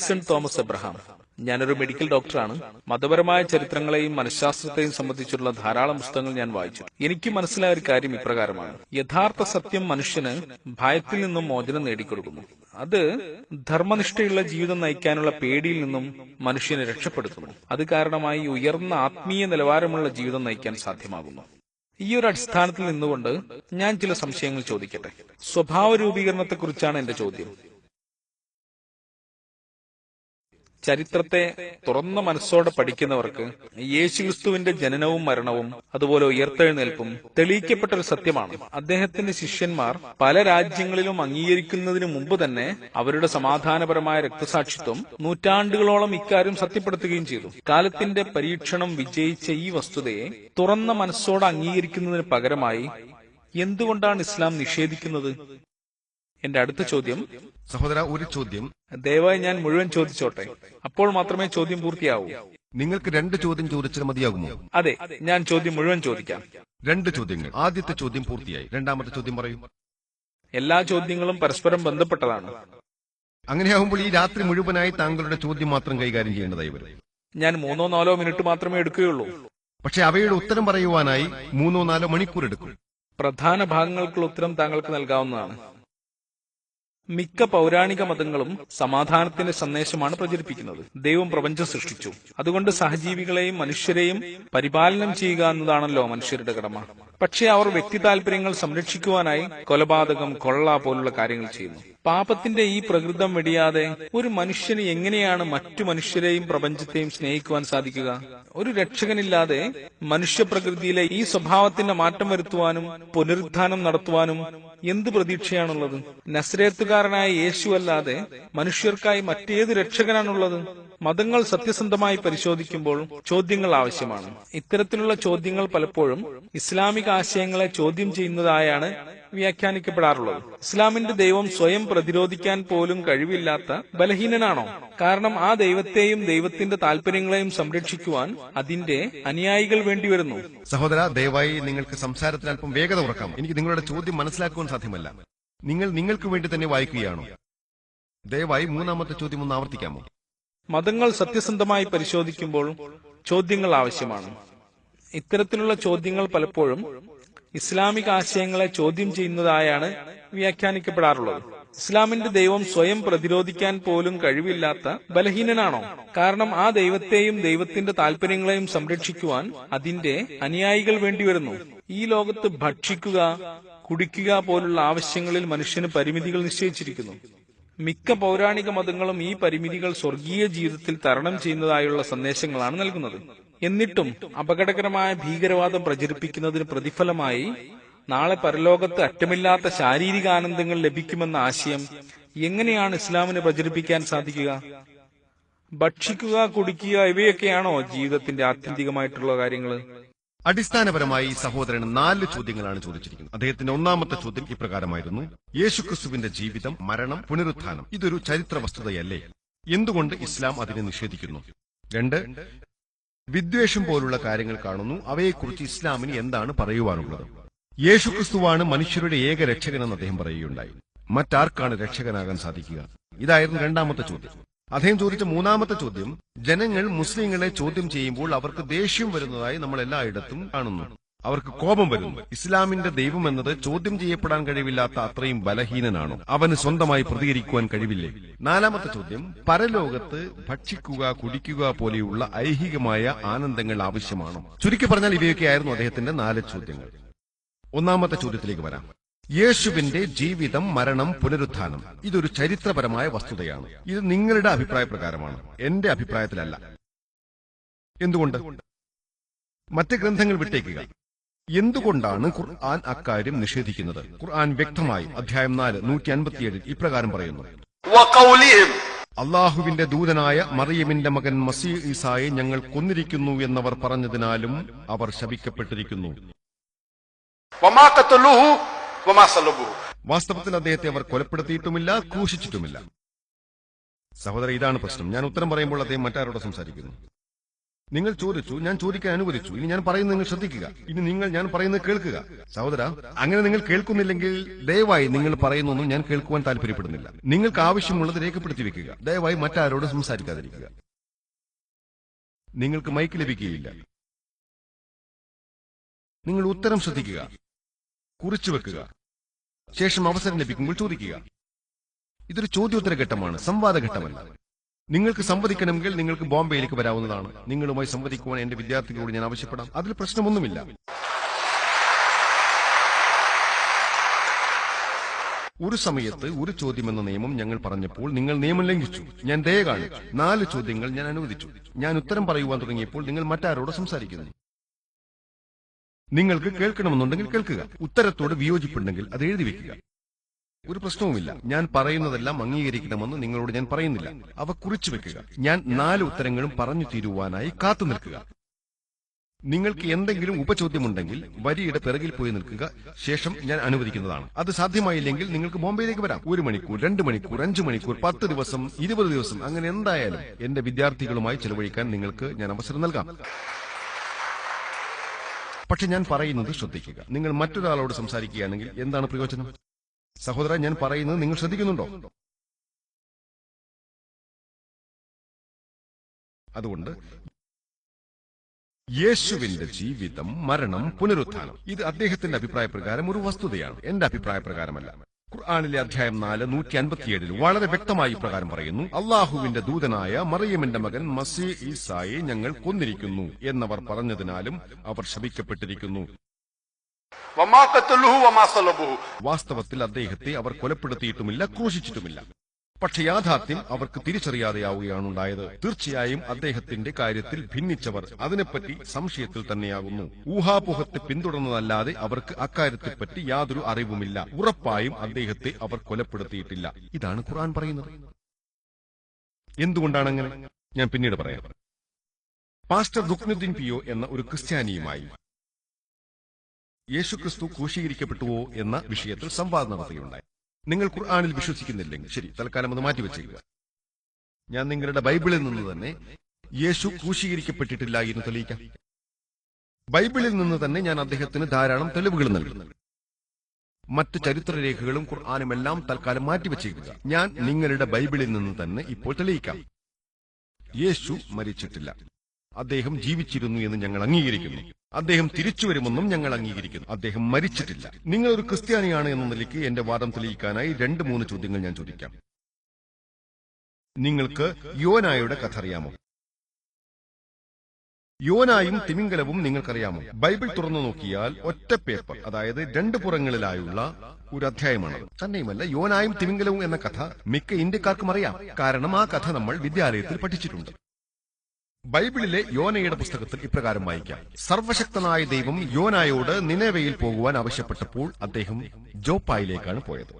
Aison Thomas Abraham. ഞാനൊരു medical ഡോക്ടറാണ്. മതപരമായ ചരിത്രങ്ങളെയും മനഃശാസ്ത്രത്തെയും സംബന്ധിച്ചുള്ള ധാരാളം പുസ്തകങ്ങൾ ഞാൻ വായിച്ചു. എനിക്ക് മനസ്സിലായ ഒരു കാര്യം ഇപ്രകാരമാണ്. യഥാർത്ഥ സത്യം മനുഷ്യന് ഭയത്തിൽ നിന്നും മോചനം നേടിക്കൊടുക്കുന്നു. അത് ധർമ്മനിഷ്ഠയുള്ള ജീവിതം നയിക്കാനുള്ള പേടിയിൽ നിന്നും മനുഷ്യനെ രക്ഷപ്പെടുത്തുന്നു. അത് കാരണമായി ഉയർന്ന ആത്മീയ നിലവാരമുള്ള ജീവിതം നയിക്കാൻ സാധ്യമാകുന്നു. ഈ ഒരു അടിസ്ഥാനത്തിൽ നിന്നുകൊണ്ട് ഞാൻ ചില സംശയങ്ങൾ ചോദിക്കട്ടെ? സ്വഭാവ രൂപീകരണത്തെക്കുറിച്ചാണ് എന്റെ ചോദ്യം. ചരിത്രത്തെ തുറന്ന മനസ്സോടെ പഠിക്കുന്നവർക്ക് യേശുക്രിസ്തുവിന്റെ ജനനവും മരണവും അതുപോലെ ഉയർത്തെഴുന്നേൽപ്പും തെളിയിക്കപ്പെട്ട ഒരു സത്യമാണ്. അദ്ദേഹത്തിന്റെ ശിഷ്യന്മാർ പല രാജ്യങ്ങളിലും അംഗീകരിക്കുന്നതിന് മുമ്പ് തന്നെ അവരുടെ സമാധാനപരമായ രക്തസാക്ഷിത്വം നൂറ്റാണ്ടുകളോളം ഇക്കാര്യം സത്യപ്പെടുത്തുകയും ചെയ്തു. കാലത്തിന്റെ പരീക്ഷണം വിജയിച്ച ഈ വസ്തുതയെ തുറന്ന മനസ്സോടെ അംഗീകരിക്കുന്നതിന് പകരമായി എന്തുകൊണ്ടാണ് ഇസ്ലാം നിഷേധിക്കുന്നത്? എന്റെ അടുത്ത ചോദ്യം സഹോദര ഒരു ചോദ്യം. ദയവായി ഞാൻ മുഴുവൻ ചോദിച്ചോട്ടെ? അപ്പോൾ മാത്രമേ ചോദ്യം പൂർത്തിയാവൂ. നിങ്ങൾക്ക് രണ്ട് ചോദ്യം ചോദിച്ചാൽ മതിയാകുമോ? അതെ ഞാൻ ചോദ്യം മുഴുവൻ ചോദിക്കാം. രണ്ട് ചോദ്യങ്ങൾ. ആദ്യത്തെ ചോദ്യം പൂർത്തിയായി. രണ്ടാമത്തെ ചോദ്യം പറയൂ. എല്ലാ ചോദ്യങ്ങളും പരസ്പരം ബന്ധപ്പെട്ടതാണ്. അങ്ങനെയാകുമ്പോൾ ഈ രാത്രി മുഴുവനായി താങ്കളുടെ ചോദ്യം മാത്രം കൈകാര്യം ചെയ്യേണ്ടതായി വരും. ഞാൻ മൂന്നോ നാലോ മിനിറ്റ് മാത്രമേ എടുക്കുകയുള്ളൂ. പക്ഷെ അവയുടെ ഉത്തരം പറയുവാനായി മൂന്നോ നാലോ മണിക്കൂർ എടുക്കും. പ്രധാന ഭാഗങ്ങൾക്കുള്ള ഉത്തരം താങ്കൾക്ക് നൽകാവുന്നതാണ്. മിക്ക പൗരാണിക മതങ്ങളും സമാധാനത്തിന്റെ സന്ദേശമാണ് പ്രചരിപ്പിക്കുന്നത്. ദൈവം പ്രപഞ്ചം സൃഷ്ടിച്ചു. അതുകൊണ്ട് സഹജീവികളെയും മനുഷ്യരെയും പരിപാലനം ചെയ്യുക എന്നതാണല്ലോ മനുഷ്യരുടെ കടമ. പക്ഷേ അവർ വ്യക്തി താല്പര്യങ്ങൾ സംരക്ഷിക്കുവാനായി കൊലപാതകം കൊള്ള പോലുള്ള കാര്യങ്ങൾ ചെയ്യുന്നു. പാപത്തിന്റെ ഈ പ്രകൃതം വെടിയാതെ ഒരു മനുഷ്യന് എങ്ങനെയാണ് മറ്റു മനുഷ്യരെയും പ്രപഞ്ചത്തെയും സ്നേഹിക്കുവാൻ സാധിക്കുക? ഒരു രക്ഷകനില്ലാതെ മനുഷ്യപ്രകൃതിയിലെ ഈ സ്വഭാവത്തിന്റെ മാറ്റം വരുത്തുവാനും പുനരുദ്ധാനം നടത്തുവാനും എന്ത് പ്രതീക്ഷയാണുള്ളത്? നസ്രേത്തുകാരനായ യേശു അല്ലാതെ മനുഷ്യർക്കായി മറ്റേത് രക്ഷകനാണുള്ളത്? മതങ്ങൾ സത്യസന്ധമായി പരിശോധിക്കുമ്പോൾ ചോദ്യങ്ങൾ ആവശ്യമാണ്. ഇത്തരത്തിലുള്ള ചോദ്യങ്ങൾ പലപ്പോഴും ഇസ്ലാമിക ആശയങ്ങളെ ചോദ്യം ചെയ്യുന്നതായാണ് വ്യാഖ്യാനിക്കപ്പെടാറുള്ളത്. ഇസ്ലാമിന്റെ ദൈവം സ്വയം പ്രതിരോധിക്കാൻ പോലും കഴിവില്ലാത്ത ബലഹീനനാണോ? കാരണം ആ ദൈവത്തെയും ദൈവത്തിന്റെ താല്പര്യങ്ങളെയും സംരക്ഷിക്കുവാൻ അതിന്റെ അനുയായികൾ വേണ്ടിവരുന്നു. സഹോദര ദയവായി നിങ്ങൾക്ക് സംസാരത്തിൽ അല്പം വേഗത ഉറക്കാം എനിക്ക് നിങ്ങളുടെ ചോദ്യം മനസ്സിലാക്കുവാൻ സാധ്യമല്ല. നിങ്ങൾ നിങ്ങൾക്ക് വേണ്ടി തന്നെ വായിക്കുകയാണോ? ദയവായി മൂന്നാമത്തെ ചോദ്യം ഒന്ന് ആവർത്തിക്കാമോ? മതങ്ങൾ സത്യസന്ധമായി പരിശോധിക്കുമ്പോൾ ചോദ്യങ്ങൾ ആവശ്യമാണ്. ഇത്തരത്തിലുള്ള ചോദ്യങ്ങൾ പലപ്പോഴും ഇസ്ലാമിക ആശയങ്ങളെ ചോദ്യം ചെയ്യുന്നതായാണ് വ്യാഖ്യാനിക്കപ്പെടാറുള്ളത്. ഇസ്ലാമിന്റെ ദൈവം സ്വയം പ്രതിരോധിക്കാൻ പോലും കഴിവില്ലാത്ത ബലഹീനനാണോ? കാരണം ആ ദൈവത്തെയും ദൈവത്തിന്റെ താല്പര്യങ്ങളെയും സംരക്ഷിക്കുവാൻ അതിന്റെ അനുയായികൾ വേണ്ടിവരുന്നു. ഈ ലോകത്ത് ഭക്ഷിക്കുക കുടിക്കുക പോലുള്ള ആവശ്യങ്ങളിൽ മനുഷ്യന് പരിമിതികൾ നിശ്ചയിച്ചിരിക്കുന്നു. മിക്ക പൗരാണിക മതങ്ങളും ഈ പരിമിതികൾ സ്വർഗീയ ജീവിതത്തിൽ തരണം ചെയ്യുന്നതായുള്ള സന്ദേശങ്ങളാണ് നൽകുന്നത്. എന്നിട്ടും അപകടകരമായ ഭീകരവാദം പ്രചരിപ്പിക്കുന്നതിന് പ്രതിഫലമായി നാളെ പരലോകത്ത് അറ്റമില്ലാത്ത ശാരീരിക ആനന്ദങ്ങൾ ലഭിക്കുമെന്ന ആശയം എങ്ങനെയാണ് ഇസ്ലാമിന് പ്രചരിപ്പിക്കാൻ സാധിക്കുക? ഭക്ഷിക്കുക കുടിക്കുക ഇവയൊക്കെയാണോ ജീവിതത്തിന്റെ ആത്യന്തികമായിട്ടുള്ള കാര്യങ്ങൾ അടിസ്ഥാനപരമായി സഹോദരൻ നാല് ചോദ്യങ്ങളാണ് ചോദിച്ചിരിക്കുന്നത്. അദ്ദേഹത്തിന്റെ ഒന്നാമത്തെ ചോദ്യം ഇപ്രകാരമായിരുന്നു. യേശുക്രിസ്തുവിന്റെ ജീവിതം മരണം പുനരുത്ഥാനം ഇതൊരു ചരിത്ര വസ്തുതയല്ലേ? എന്തുകൊണ്ട് ഇസ്ലാം അതിനെ നിഷേധിക്കുന്നു? രണ്ട് വിദ്വേഷം പോലുള്ള കാര്യങ്ങൾ കാണുന്നു. അവയെക്കുറിച്ച് ഇസ്ലാമിന് എന്താണ് പറയുവാനുള്ളത്? യേശുക്രിസ്തുവാണ് മനുഷ്യരുടെ ഏക രക്ഷകനെന്ന് അദ്ദേഹം പറയുകയുണ്ടായി. മറ്റാർക്കാണ് രക്ഷകനാകാൻ സാധിക്കുക? ഇതായിരുന്നു രണ്ടാമത്തെ ചോദ്യം. അദ്ദേഹം ചോദിച്ച മൂന്നാമത്തെ ചോദ്യം ജനങ്ങൾ മുസ്ലിങ്ങളെ ചോദ്യം ചെയ്യുമ്പോൾ അവർക്ക് ദേഷ്യം വരുന്നതായി നമ്മൾ എല്ലായിടത്തും കാണുന്നു. അവർക്ക് കോപം വരുന്നു. ഇസ്ലാമിന്റെ ദൈവം എന്നത് ചോദ്യം ചെയ്യപ്പെടാൻ കഴിവില്ലാത്ത അത്രയും ബലഹീനനാണോ? അവന് സ്വന്തമായി പ്രതികരിക്കുവാൻ കഴിവില്ലേ? നാലാമത്തെ ചോദ്യം പരലോകത്ത് ഭക്ഷിക്കുക കുടിക്കുക പോലെയുള്ള ഐഹികമായ ആനന്ദങ്ങൾ ആവശ്യമാണോ? ചുരുക്കി പറഞ്ഞാൽ ഇവയൊക്കെയായിരുന്നു അദ്ദേഹത്തിന്റെ നാല് ചോദ്യങ്ങൾ. ഒന്നാമത്തെ ചോദ്യത്തിലേക്ക് വരാം. യേശുവിന്റെ ജീവിതം മരണം പുനരുത്ഥാനം. ഇതൊരു ചരിത്രപരമായ വസ്തുതയാണ്. ഇത് നിങ്ങളുടെ അഭിപ്രായ പ്രകാരമാണ് എന്റെ അഭിപ്രായത്തിലല്ല. എന്തുകൊണ്ട്? മറ്റ് ഗ്രന്ഥങ്ങൾ വിട്ടേക്കുക. എന്തുകൊണ്ടാണ് ഖുർആൻ അക്കാര്യം നിഷേധിക്കുന്നത്? ഖുർആൻ വ്യക്തമായി അധ്യായം നാല് നൂറ്റി അൻപത്തിയേഴിൽ ഇപ്രകാരം പറയുന്നു. അള്ളാഹുവിന്റെ ദൂതനായ മറിയമിന്റെ മകൻ മസീ ഈസായെ ഞങ്ങൾ കൊന്നിരിക്കുന്നു എന്നവർ പറഞ്ഞതിനാലും അവർ ശപിക്കപ്പെട്ടിരിക്കുന്നു. വാസ്തവത്തിൽ അദ്ദേഹത്തെ അവർ കൊലപ്പെടുത്തിയിട്ടുമില്ല ക്രൂശിച്ചിട്ടുമില്ല. സഹോദര ഇതാണ് പ്രശ്നം. ഞാൻ ഉത്തരം പറയുമ്പോൾ അദ്ദേഹം മറ്റാരോട് സംസാരിക്കുന്നു. നിങ്ങൾ ചോദിച്ചു ഞാൻ ചോദിക്കാൻ അനുവദിച്ചു. ഇനി ഞാൻ പറയുന്നത് നിങ്ങൾ ശ്രദ്ധിക്കുക. ഇനി നിങ്ങൾ ഞാൻ പറയുന്നത് കേൾക്കുക. സഹോദര അങ്ങനെ നിങ്ങൾ കേൾക്കുന്നില്ലെങ്കിൽ ദയവായി നിങ്ങൾ പറയുന്നൊന്നും ഞാൻ കേൾക്കുവാൻ താല്പര്യപ്പെടുന്നില്ല. നിങ്ങൾക്ക് ആവശ്യമുള്ളത് രേഖപ്പെടുത്തി വെക്കുക. ദയവായി മറ്റാരോട് സംസാരിക്കാതിരിക്കുക. നിങ്ങൾക്ക് മൈക്ക് ലഭിക്കുകയില്ല. നിങ്ങൾ ഉത്തരം ശ്രദ്ധിക്കുക. കുറിച്ചു വെക്കുക. ശേഷം അവസരം ലഭിക്കുമ്പോൾ ചോദിക്കുക. ഇതൊരു ചോദ്യോത്തര ഘട്ടമാണ് സംവാദ ഘട്ടമല്ല നിങ്ങൾക്ക് സംവദിക്കണമെങ്കിൽ നിങ്ങൾക്ക് ബോംബെയിലേക്ക് വരാവുന്നതാണ്. നിങ്ങളുമായി സംവദിക്കുവാൻ എന്റെ വിദ്യാർത്ഥികളോട് ഞാൻ ആവശ്യപ്പെടാം. അതിൽ പ്രശ്നമൊന്നുമില്ല. ഒരു സമയത്ത് ഒരു ചോദ്യം എന്ന നിയമം ഞങ്ങൾ പറഞ്ഞപ്പോൾ നിങ്ങൾ നിയമം ലംഘിച്ചു. ഞാൻ ദയ കാണിച്ചു. നാല് ചോദ്യങ്ങൾ ഞാൻ അനുവദിച്ചു. ഞാൻ ഉത്തരം പറയുവാൻ തുടങ്ങിയപ്പോൾ നിങ്ങൾ മറ്റാരോട് സംസാരിക്കുന്നു. നിങ്ങൾക്ക് കേൾക്കണമെന്നുണ്ടെങ്കിൽ കേൾക്കുക. ഉത്തരത്തോട് വിയോജിപ്പുണ്ടെങ്കിൽ അത് എഴുതി വെക്കുക. ഒരു പ്രശ്നവുമില്ല. ഞാൻ പറയുന്നതെല്ലാം അംഗീകരിക്കണമെന്ന് നിങ്ങളോട് ഞാൻ പറയുന്നില്ല. അവ കുറിച്ചു വെക്കുക. ഞാൻ നാല് ഉത്തരങ്ങളും പറഞ്ഞു തീരുവാനായി കാത്തു നിൽക്കുക. നിങ്ങൾക്ക് എന്തെങ്കിലും ഉപചോദ്യമുണ്ടെങ്കിൽ വരിയുടെ പിറകിൽ പോയി നിൽക്കുക. ശേഷം ഞാൻ അനുവദിക്കുന്നതാണ്. അത് സാധ്യമായില്ലെങ്കിൽ നിങ്ങൾക്ക് ബോംബെയിലേക്ക് വരാം. ഒരു മണിക്കൂർ രണ്ട് മണിക്കൂർ അഞ്ചു മണിക്കൂർ പത്ത് ദിവസം ഇരുപത് ദിവസം അങ്ങനെ എന്തായാലും എന്റെ വിദ്യാർത്ഥികളുമായി ചെലവഴിക്കാൻ നിങ്ങൾക്ക് ഞാൻ അവസരം നൽകാം. പക്ഷെ ഞാൻ പറയുന്നത് ശ്രദ്ധിക്കുക. നിങ്ങൾ മറ്റൊരാളോട് സംസാരിക്കുകയാണെങ്കിൽ എന്താണ് പ്രയോജനം? സഹോദര ഞാൻ പറയുന്നത് നിങ്ങൾ ശ്രദ്ധിക്കുന്നുണ്ടോ? അതുകൊണ്ട് യേശുവിന്റെ ജീവിതം മരണം പുനരുത്ഥാനം ഇത് അദ്ദേഹത്തിന്റെ അഭിപ്രായ പ്രകാരം ഒരു വസ്തുതയാണ്. എന്റെ അഭിപ്രായ പ്രകാരമല്ല ഖുർആാനിലെ അധ്യായം നാല് നൂറ്റി അൻപത്തിയേഴിൽ വളരെ വ്യക്തമായി പ്രകാരം പറയുന്നു. അള്ളാഹുവിന്റെ ദൂതനായ മറിയമിന്റെ മകൻ മസീ ഈസായി ഞങ്ങൾ കൊന്നിരിക്കുന്നു എന്നവർ പറഞ്ഞതിനാലും അവർ ശപിക്കപ്പെട്ടിരിക്കുന്നു. വാസ്തവത്തിൽ അദ്ദേഹത്തെ അവർ കൊലപ്പെടുത്തിയിട്ടുമില്ല ക്രൂശിച്ചിട്ടുമില്ല. പക്ഷെ യാഥാർത്ഥ്യം അവർക്ക് തിരിച്ചറിയാതെയാവുകയാണ് ഉണ്ടായത് തീർച്ചയായും അദ്ദേഹത്തിന്റെ കാര്യത്തിൽ ഭിന്നിച്ചവർ അതിനെപ്പറ്റി സംശയത്തിൽ തന്നെയാകുന്നു. ഊഹാപോഹത്തെ പിന്തുടർന്നതല്ലാതെ അവർക്ക് അക്കാര്യത്തെപ്പറ്റി യാതൊരു അറിവുമില്ല. ഉറപ്പായും അദ്ദേഹത്തെ അവർ കൊലപ്പെടുത്തിയിട്ടില്ല. ഇതാണ് ഖുർആൻ പറയുന്നത്. എന്തുകൊണ്ടാണ് അങ്ങനെ ഞാൻ പിന്നീട് പറയാം. പാസ്റ്റർ ദുഖ്നുദ്ദീൻ പിയോ എന്ന ഒരു ക്രിസ്ത്യാനിയുമായി യേശുക്രിസ്തു ക്രൂശീകരിക്കപ്പെട്ടുവോ എന്ന വിഷയത്തിൽ സംവാദം നടത്തുകയുണ്ടായി നിങ്ങൾ ഖുർആാനിൽ വിശ്വസിക്കുന്നില്ലെങ്കിൽ ശരി തൽക്കാലം അത് മാറ്റിവെച്ചേക്കുക ഞാൻ നിങ്ങളുടെ ബൈബിളിൽ നിന്ന് തന്നെ യേശു ക്രൂശീകരിക്കപ്പെട്ടിട്ടില്ല എന്ന് തെളിയിക്കാം. ബൈബിളിൽ നിന്ന് തന്നെ ഞാൻ അദ്ദേഹത്തിന് ധാരാളം തെളിവുകൾ നൽകുന്നു മറ്റ് ചരിത്രരേഖകളും ഖുർആാനും എല്ലാം തൽക്കാലം മാറ്റിവെച്ചേക്കുക ഞാൻ നിങ്ങളുടെ ബൈബിളിൽ നിന്ന് തന്നെ ഇപ്പോൾ തെളിയിക്കാം. യേശു മരിച്ചിട്ടില്ല. അദ്ദേഹം ജീവിച്ചിരുന്നു എന്ന് ഞങ്ങൾ അംഗീകരിക്കുന്നു. അദ്ദേഹം തിരിച്ചു വരുമെന്നും ഞങ്ങൾ അംഗീകരിക്കുന്നു. അദ്ദേഹം മരിച്ചിട്ടില്ല. നിങ്ങൾ ഒരു ക്രിസ്ത്യാനിയാണ് എന്ന നിലയ്ക്ക് എന്റെ വാദം തെളിയിക്കാനായി രണ്ട് മൂന്ന് ചോദ്യങ്ങൾ ഞാൻ ചോദിക്കാം. നിങ്ങൾക്ക് യോനായുടെ കഥ അറിയാമോ? യോനായും തിമിംഗലവും നിങ്ങൾക്കറിയാമോ? ബൈബിൾ തുറന്നു നോക്കിയാൽ ഒറ്റ പേപ്പർ അതായത് രണ്ട് പുറങ്ങളിലായുള്ള ഒരു അധ്യായമാണ്. തന്നെയുമല്ല യോനായും തിമിംഗലവും എന്ന കഥ മിക്ക ഇന്ത്യക്കാർക്കും അറിയാം. കാരണം ആ കഥ നമ്മൾ വിദ്യാലയത്തിൽ പഠിച്ചിട്ടുണ്ട്. ബൈബിളിലെ യോനയുടെ പുസ്തകത്തിൽ ഇപ്രകാരം വായിക്കാം. സർവശക്തനായ ദൈവം യോനായോട് നിനവയിൽ പോകുവാൻ ആവശ്യപ്പെട്ടപ്പോൾ അദ്ദേഹം ജോപ്പായിലേക്കാണ് പോയത്.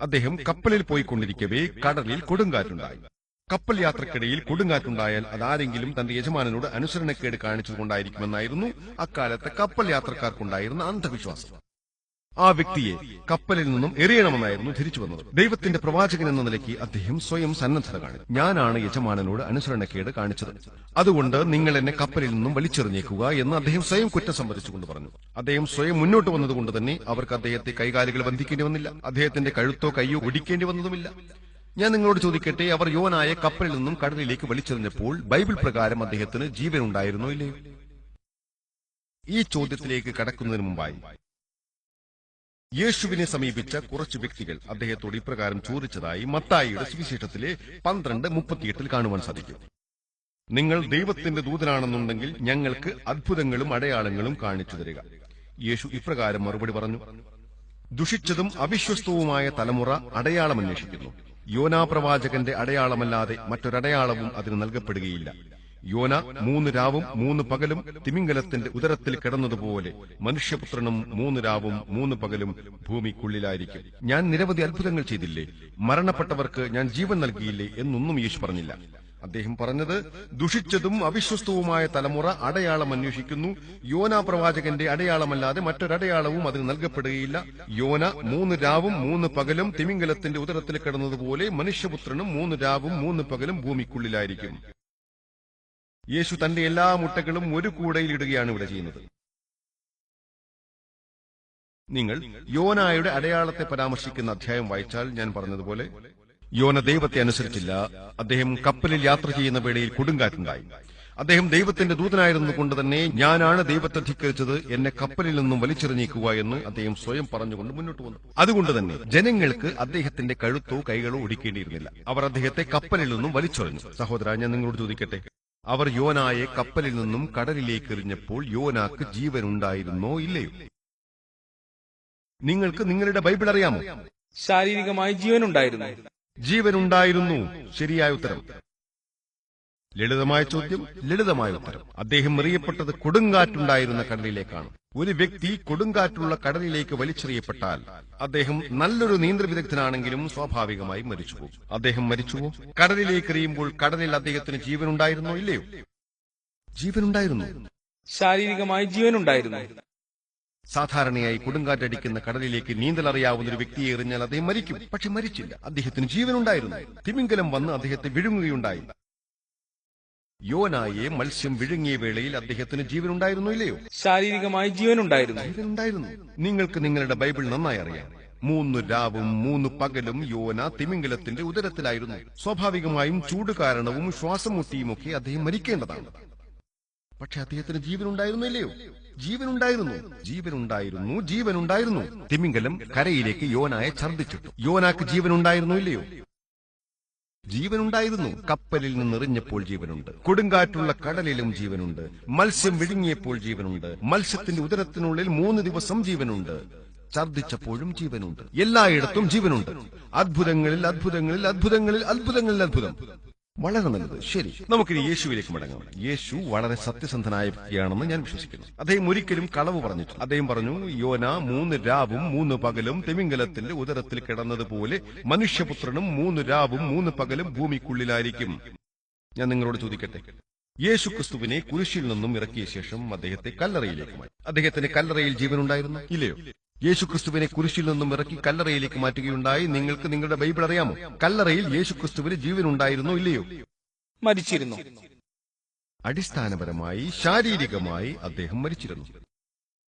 അദ്ദേഹം കപ്പലിൽ പോയിക്കൊണ്ടിരിക്കവേ കടലിൽ കൊടുങ്കാറ്റുണ്ടായി. കപ്പൽ യാത്രക്കിടയിൽ കൊടുങ്കാറ്റുണ്ടായാൽ അതാരെങ്കിലും തന്റെ യജമാനനോട് അനുസരണക്കേട് കാണിച്ചുകൊണ്ടായിരിക്കുമെന്നായിരുന്നു അക്കാലത്തെ കപ്പൽ യാത്രക്കാർക്കുണ്ടായിരുന്ന അന്ധവിശ്വാസം. ആ വ്യക്തിയെ കപ്പലിൽ നിന്നും എറിയണമെന്നായിരുന്നു ധരിച്ചു വന്നത്. ദൈവത്തിന്റെ പ്രവാചകൻ എന്ന നിലയ്ക്ക് അദ്ദേഹം സ്വയം സന്നദ്ധത കാണിച്ചു ഞാനാണ് യജമാനനോട് അനുസരണക്കേട് കാണിച്ചത്. അതുകൊണ്ട് നിങ്ങൾ എന്നെ കപ്പലിൽ നിന്നും വലിച്ചെറിഞ്ഞേക്കുക എന്ന് അദ്ദേഹം സ്വയം കുറ്റം സമ്മതിച്ചുകൊണ്ട് പറഞ്ഞു. അദ്ദേഹം സ്വയം മുന്നോട്ട് വന്നതുകൊണ്ട് തന്നെ അവർക്ക് അദ്ദേഹത്തെ കൈകാലുകൾ ബന്ധിക്കേണ്ടി വന്നില്ല. അദ്ദേഹത്തിന്റെ കഴുത്തോ കൈയോ ഒടിക്കേണ്ടി വന്നതുമില്ല. ഞാൻ നിങ്ങളോട് ചോദിക്കട്ടെ അവർ യോനായ കപ്പലിൽ നിന്നും കടലിലേക്ക് വലിച്ചെറിഞ്ഞപ്പോൾ ബൈബിൾ പ്രകാരം അദ്ദേഹത്തിന് ജീവൻ ഉണ്ടായിരുന്നോ ഇല്ലയോ? ഈ ചോദ്യത്തിലേക്ക് കടക്കുന്നതിന് മുമ്പായി യേശുവിനെ സമീപിച്ച കുറച്ച് വ്യക്തികൾ അദ്ദേഹത്തോട് ഇപ്രകാരം ചോദിച്ചതായി മത്തായിയുടെ സുവിശേഷത്തിലെ പന്ത്രണ്ട് മുപ്പത്തിയെട്ടിൽ കാണുവാൻ സാധിക്കും. നിങ്ങൾ ദൈവത്തിന്റെ ദൂതനാണെന്നുണ്ടെങ്കിൽ ഞങ്ങൾക്ക് അത്ഭുതങ്ങളും അടയാളങ്ങളും കാണിച്ചു തരിക. യേശു ഇപ്രകാരം മറുപടി പറഞ്ഞു ദുഷിച്ചതും അവിശ്വസ്തവുമായ തലമുറ അടയാളം അന്വേഷിക്കുന്നു. യോനാ പ്രവാചകന്റെ അടയാളമല്ലാതെ മറ്റൊരടയാളവും അതിന് നൽകപ്പെടുകയില്ല. യോന മൂന്ന് രാവും മൂന്ന് പകലും തിമിംഗലത്തിന്റെ ഉദരത്തിൽ കിടന്നതുപോലെ മനുഷ്യപുത്രനും മൂന്ന് രാവും മൂന്ന് പകലും ഭൂമിക്കുള്ളിലായിരിക്കും. ഞാൻ നിരവധി അത്ഭുതങ്ങൾ ചെയ്തില്ലേ? മരണപ്പെട്ടവർക്ക് ഞാൻ ജീവൻ നൽകിയില്ലേ എന്നൊന്നും യേശു പറഞ്ഞില്ല. അദ്ദേഹം പറഞ്ഞത് ദുഷിച്ചതും അവിശ്വസ്തവുമായ തലമുറ അടയാളം അന്വേഷിക്കുന്നു. യോന പ്രവാചകന്റെ അടയാളമല്ലാതെ മറ്റൊരടയാളവും അതിന് നൽകപ്പെടുകയില്ല. യോന മൂന്ന് രാവും മൂന്ന് പകലും തിമിംഗലത്തിന്റെ ഉദരത്തിൽ കിടന്നതുപോലെ മനുഷ്യപുത്രനും മൂന്ന് രാവും മൂന്ന് പകലും ഭൂമിക്കുള്ളിലായിരിക്കും. യേശു തന്റെ എല്ലാ മുട്ടകളും ഒരു കൂടയിൽ ഇടുകയാണ് ഇവിടെ ചെയ്യുന്നത്. നിങ്ങൾ യോനായുടെ അടയാളത്തെ പരാമർശിക്കുന്ന അധ്യായം വായിച്ചാൽ ഞാൻ പറഞ്ഞതുപോലെ യോന ദൈവത്തെ അനുസരിച്ചില്ല അദ്ദേഹം കപ്പലിൽ യാത്ര ചെയ്യുന്ന വേളയിൽ കൊടുങ്കാറ്റുണ്ടായി. അദ്ദേഹം ദൈവത്തിന്റെ ദൂതനായിരുന്നു കൊണ്ട് തന്നെ ഞാനാണ് ദൈവത്തെ ധിക്കരിച്ചത് എന്നെ കപ്പലിൽ നിന്നും വലിച്ചെറിഞ്ഞേക്കുക എന്ന് അദ്ദേഹം സ്വയം പറഞ്ഞുകൊണ്ട് മുന്നോട്ട് വന്നു. അതുകൊണ്ട് തന്നെ ജനങ്ങൾക്ക് അദ്ദേഹത്തിന്റെ കഴുത്തോ കൈകളോ ഒടിക്കേണ്ടിയിരുന്നില്ല. അവർ അദ്ദേഹത്തെ കപ്പലിൽ നിന്നും വലിച്ചെറിഞ്ഞു. സഹോദര ഞാൻ നിങ്ങളോട് ചോദിക്കട്ടെ? അവർ യോനായെ കപ്പലിൽ നിന്നും കടലിലേക്ക് എറിഞ്ഞപ്പോൾ യോനാക്ക് ജീവനുണ്ടായിരുന്നോ ഇല്ലയോ? നിങ്ങൾക്ക് നിങ്ങളുടെ ബൈബിൾ അറിയാമോ? ശാരീരികമായി ജീവനുണ്ടായിരുന്നു. ജീവനുണ്ടായിരുന്നു. ശരിയായ ഉത്തരം. ലളിതമായ ചോദ്യം ലളിതമായ ഉത്തരം. അദ്ദേഹം എറിയപ്പെട്ടത് കൊടുങ്കാറ്റുണ്ടായിരുന്ന കടലിലേക്കാണ്. ഒരു വ്യക്തി കൊടുങ്കാറ്റുള്ള കടലിലേക്ക് വലിച്ചെറിയപ്പെട്ടാൽ അദ്ദേഹം നല്ലൊരു നീന്തൽ വിദഗ്ധനാണെങ്കിലും സ്വാഭാവികമായി മരിച്ചുപോകും. അദ്ദേഹം മരിച്ചുവോ? കടലിലേക്ക് എറിയുമ്പോൾ കടലിൽ അദ്ദേഹത്തിന് ജീവനുണ്ടായിരുന്നോ ഇല്ലയോ? ജീവനുണ്ടായിരുന്നു. ശാരീരികമായി ജീവനുണ്ടായിരുന്നു. സാധാരണയായി കൊടുങ്കാറ്റടിക്കുന്ന കടലിലേക്ക് നീന്തൽ അറിയാവുന്ന ഒരു വ്യക്തിയെ എറിഞ്ഞാൽ അദ്ദേഹം മരിക്കും. പക്ഷെ മരിച്ചില്ല. അദ്ദേഹത്തിന് ജീവനുണ്ടായിരുന്നു. തിമിംഗലം വന്ന് അദ്ദേഹത്തെ വിഴുങ്ങുകയുണ്ടായി. യോനായെ മത്സ്യം വിഴുങ്ങിയ വേളയിൽ അദ്ദേഹത്തിന് ജീവൻ ജീവനുണ്ടായിരുന്നു ഇല്ലയോ? ശാരീരികമായി ജീവനുണ്ടായിരുന്നു. ജീവനുണ്ടായിരുന്നു. നിങ്ങൾക്ക് നിങ്ങളുടെ ബൈബിൾ നന്നായി അറിയാം. മൂന്ന് രാവും മൂന്ന് പകലും യോന തിമിംഗലത്തിന്റെ ഉദരത്തിലായിരുന്നു. സ്വാഭാവികമായും ചൂട് കാരണവും ശ്വാസം മുട്ടിയുമൊക്കെ അദ്ദേഹം മരിക്കേണ്ടതാണ്. പക്ഷെ അദ്ദേഹത്തിന് ജീവൻ ഉണ്ടായിരുന്നു ഇല്ലയോ? ജീവൻ ഉണ്ടായിരുന്നു ജീവൻ ഉണ്ടായിരുന്നു ജീവൻ ഉണ്ടായിരുന്നു തിമിംഗലം കരയിലേക്ക് യോനായെ ഛർദ്ദിച്ചിട്ടു. യോനാക്ക് ജീവനുണ്ടായിരുന്നു ഇല്ലയോ? ജീവനുണ്ടായിരുന്നു. കപ്പലിൽ നിന്ന് എറിഞ്ഞപ്പോൾ ജീവനുണ്ട്. കൊടുങ്കാറ്റുള്ള കടലിലും ജീവനുണ്ട്. മത്സ്യം വിഴുങ്ങിയപ്പോൾ ജീവനുണ്ട്. മത്സ്യത്തിന്റെ ഉദരത്തിനുള്ളിൽ മൂന്ന് ദിവസം ജീവനുണ്ട്. ഛർദിച്ചപ്പോഴും ജീവനുണ്ട്. എല്ലായിടത്തും ജീവനുണ്ട്. അത്ഭുതങ്ങളിൽ അത്ഭുതങ്ങളിൽ അത്ഭുതങ്ങളിൽ അത്ഭുതങ്ങളിൽ അത്ഭുതം. വളരെ നല്ലത്. ശരി. നമുക്കിനി യേശുവിലേക്ക് മടങ്ങാം. യേശു വളരെ സത്യസന്ധനായ വ്യക്തിയാണെന്ന് ഞാൻ വിശ്വസിക്കുന്നു. അദ്ദേഹം ഒരിക്കലും കളവ് പറഞ്ഞിട്ടു അദ്ദേഹം പറഞ്ഞു യോന മൂന്ന് രാവും മൂന്ന് പകലും തിമിംഗലത്തിന്റെ ഉദരത്തിൽ കിടന്നതുപോലെ മനുഷ്യപുത്രനും മൂന്ന് രാവും മൂന്ന് പകലും ഭൂമിക്കുള്ളിലായിരിക്കും. ഞാൻ നിങ്ങളോട് ചോദിക്കട്ടെ യേശു ക്രിസ്തുവിനെ കുരിശിൽ നിന്നും ഇറക്കിയ ശേഷം അദ്ദേഹത്തെ കല്ലറയിലേക്ക് മാറ്റി. അദ്ദേഹത്തിന് കല്ലറയിൽ ജീവനുണ്ടായിരുന്നു? ഇല്ലയോ? യേശു ക്രിസ്തുവിനെ കുരിശിൽ നിന്നും ഇറക്കി കല്ലറയിലേക്ക് മാറ്റുകയുണ്ടായി. നിങ്ങൾക്ക് നിങ്ങളുടെ ബൈബിൾ അറിയാമോ? കല്ലറയിൽ യേശുക്രിസ്തുവിന് ജീവനുണ്ടായിരുന്നോ ഇല്ലയോ? മരിച്ചിരുന്നു. അടിസ്ഥാനപരമായി ശാരീരികമായി അദ്ദേഹം മരിച്ചിരുന്നു.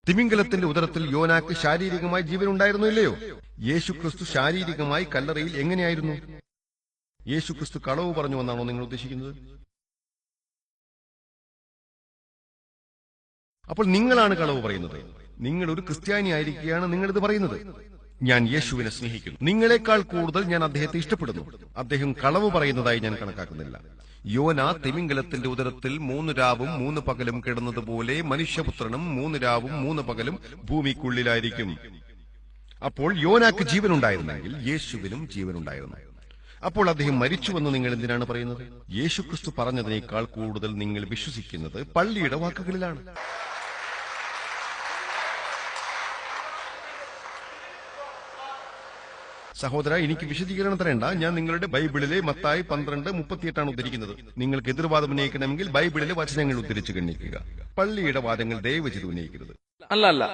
തിമിംഗലത്തിന്റെ ഉദരത്തിൽ യോനാക്ക് ശാരീരികമായി ജീവൻ ഉണ്ടായിരുന്നു ഇല്ലയോ? യേശുക്രിസ്തു ശാരീരികമായി കല്ലറയിൽ എങ്ങനെയായിരുന്നു? യേശുക്രിസ്തു കളവ് പറഞ്ഞു എന്നാണോ നിങ്ങൾ ഉദ്ദേശിക്കുന്നത്? അപ്പോൾ നിങ്ങളാണ് കളവ് പറയുന്നത്. നിങ്ങൾ ഒരു ക്രിസ്ത്യാനി ആയിരിക്കുകയാണ് നിങ്ങൾ ഇത് പറയുന്നത്. ഞാൻ യേശുവിനെ സ്നേഹിക്കുന്നു. നിങ്ങളെക്കാൾ കൂടുതൽ ഞാൻ അദ്ദേഹത്തെ ഇഷ്ടപ്പെടുന്നു. അദ്ദേഹം കളവ് പറയുന്നതായി ഞാൻ കണക്കാക്കുന്നില്ല. യോന തിമിംഗലത്തിന്റെ ഉദരത്തിൽ മൂന്ന് രാവും മൂന്ന് പകലും കിടന്നതുപോലെ മനുഷ്യപുത്രനും മൂന്ന് രാവും മൂന്ന് പകലും ഭൂമിക്കുള്ളിലായിരിക്കും. അപ്പോൾ യോനാക്ക് ജീവനുണ്ടായിരുന്നെങ്കിൽ യേശുവിനും ജീവനുണ്ടായിരുന്നു. അപ്പോൾ അദ്ദേഹം മരിച്ചുവെന്ന് നിങ്ങൾ എന്തിനാണ് പറയുന്നത്? യേശുക്രിസ്തു പറഞ്ഞതിനേക്കാൾ കൂടുതൽ നിങ്ങൾ വിശ്വസിക്കുന്നത് പള്ളിയുടെ വാക്കുകളിലാണ്. സഹോദര എനിക്ക് വിശദീകരണം തരേണ്ട. ഞാൻ നിങ്ങളുടെ ബൈബിളിലെ മത്തായി പന്ത്രണ്ട് മുപ്പത്തിയെട്ടാണ് ഉദ്ധരിക്കുന്നത്. നിങ്ങൾക്ക് എതിർവാദം ഉന്നയിക്കണമെങ്കിൽ ബൈബിളിലെ വചനങ്ങൾ ഉദ്ധരിച്ചു ഗണ്ണിക്കുക പള്ളിയുടെ വാദങ്ങൾ ദയവ് ചെയ്ത് ഉന്നയിക്കരുത്. അല്ല അല്ല.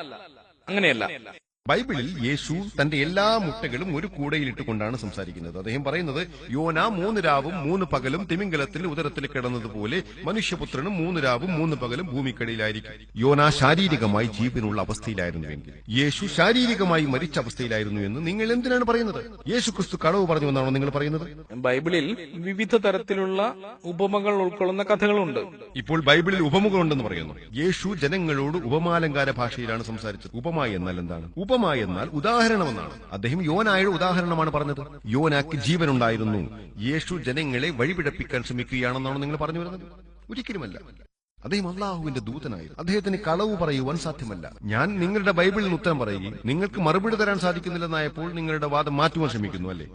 അങ്ങനെയല്ല. ബൈബിളിൽ യേശു തന്റെ എല്ലാ മുട്ടകളും ഒരു കൂടയിൽ ഇട്ടുകൊണ്ടാണ് സംസാരിക്കുന്നത്. അദ്ദേഹം പറയുന്നത് യോന മൂന്ന് രാവും മൂന്ന് പകലും തിമിംഗലത്തിൽ ഉദരത്തിൽ കിടന്നതുപോലെ മനുഷ്യപുത്രനും മൂന്ന് രാവും മൂന്ന് പകലും ഭൂമിക്കടിയിലായിരിക്കും. യോന ശാരീരികമായി ജീവനുള്ള അവസ്ഥയിലായിരുന്നുവെങ്കിൽ യേശു ശാരീരികമായി മരിച്ച അവസ്ഥയിലായിരുന്നു എന്ന് നിങ്ങൾ എന്തിനാണ് പറയുന്നത്? യേശു ക്രിസ്തു കളവ് പറഞ്ഞു എന്നാണോ നിങ്ങൾ പറയുന്നത്? ബൈബിളിൽ വിവിധ തരത്തിലുള്ള ഉപമകൾ ഉൾക്കൊള്ളുന്ന കഥകളുണ്ട്. ഇപ്പോൾ ബൈബിളിൽ ഉപമുഖമുണ്ടെന്ന് പറയുന്നു. യേശു ജനങ്ങളോട് ഉപമാലങ്കാര ഭാഷയിലാണ് സംസാരിച്ചത്. ഉപമ എന്നാൽ എന്താണ്? ഉപമ എന്നാൽ ഉദാഹരണമെന്നാണ്. അദ്ദേഹം യോനായുടെ ഉദാഹരണമാണ് പറഞ്ഞത്. യോനാക്ക് ജീവനുണ്ടായിരുന്നു. യേശു ജനങ്ങളെ വഴിപിഴപ്പിക്കാൻ ശ്രമിക്കുകയാണെന്നാണ് നിങ്ങൾ പറഞ്ഞു വരുന്നത്. ഒരിക്കലുമല്ല. അദ്ദേഹം അള്ളാഹുവിന്റെ ദൂതനായിരുന്നു. അദ്ദേഹത്തിന് കളവ് പറയുവാൻ സാധ്യമല്ല. ഞാൻ നിങ്ങളുടെ ബൈബിളിൽ ഉത്തരം പറയുകയും നിങ്ങൾക്ക് മറുപടി തരാൻ സാധിക്കുന്നില്ലെന്നായപ്പോൾ നിങ്ങളുടെ വാദം മാറ്റുവാൻ ശ്രമിക്കുന്നു അല്ലേ?